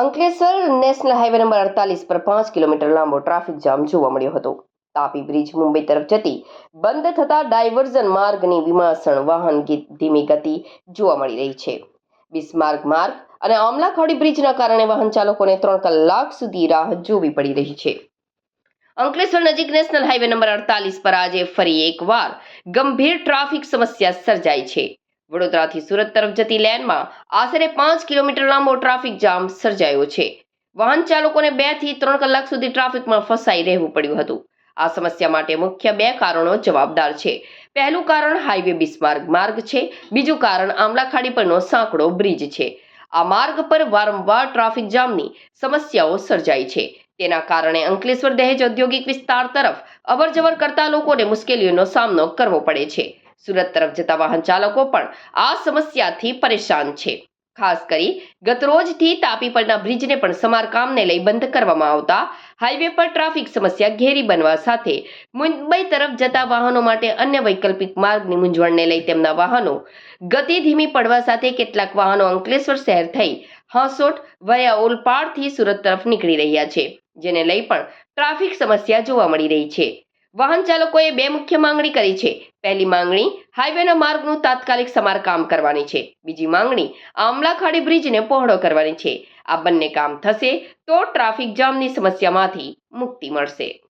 Ankleshwar national highway number અડતાલીસ પર પાંચ કિલોમીટર લાંબો ટ્રાફિક જામ જોવા મળ્યો હતો. તાપી બ્રિજ મુંબઈ તરફ જતી બંધ થતા ડાયવર્ઝન માર્ગની વિમાસણ વાહન ધીમી ગતિ જોવા મળી રહી છે. બિસ્માર્ક માર્ગ અને આમલાખાડી બ્રિજના કારણે વાહન ચાલકોને ત્રણ કલાક સુધી રાહ જોવી પડી રહી છે. અંકલેશ્વર નજીક નેશનલ હાઈવે નંબર અડતાલીસ પર આજે ફરી એકવાર ગંભીર ટ્રાફિક સમસ્યા સર્જાઈ છે. વડોદરાથી સુરત તરફ જતી લેનમાં આશરે પાંચ કિલોમીટર લાંબો ટ્રાફિક જામ સર્જાયો છે. વાહન ચાલકોને બેથી ત્રણ કલાક સુધી ટ્રાફિકમાં ફસાઈ રહેવું પડ્યું હતું. આ સમસ્યા માટે મુખ્ય બે કારણો જવાબદાર છે. પહેલું કારણ હાઈવે બિસ્માર્ગ માર્ગ છે. બીજું કારણ આમલાખાડી પરનો સાંકડો બ્રિજ છે. આ માર્ગ પર વારંવાર ટ્રાફિક જામની સમસ્યાઓ સર્જાય છે. તેના કારણે અંકલેશ્વર દહેજ ઔદ્યોગિક વિસ્તાર તરફ અવરજવર કરતા લોકોને મુશ્કેલીઓનો સામનો કરવો પડે છે. સુરત તરફ જતા વાહન ચાલકો પણ આ સમસ્યાથી પરેશાન છે. ખાસ કરી ગતરોજથી તાપી પરના બ્રિજને પણ સમારકામને લઈ બંધ કરવામાં આવતા હાઈવે પર ટ્રાફિક સમસ્યા ઘેરી બનવા સાથે મુંબઈ તરફ જતા વાહનો માટે અન્ય વૈકલ્પિક માર્ગની મૂંઝવણને લઈ તેમના વાહનો ગતિ ધીમી પડવા સાથે કેટલાક વાહનો અંકલેશ્વર શહેર થઈ હાંસોટ, વયા ઓલપાડથી સુરત તરફ નીકળી રહ્યા છે, જેને લઈ પણ ટ્રાફિક સમસ્યા જોવા મળી રહી છે. વાહન ચાલકોએ બે મુખ્ય માંગણી કરી છે. પહેલી માંગણી, હાઈવેના માર્ગનું તાત્કાલિક સમારકામ કરવાની છે. બીજી માંગણી, આમલાખાડી બ્રિજને પહોળો કરવાની છે. આ બંને કામ થશે તો ટ્રાફિક જામની સમસ્યામાંથી મુક્તિ મળશે.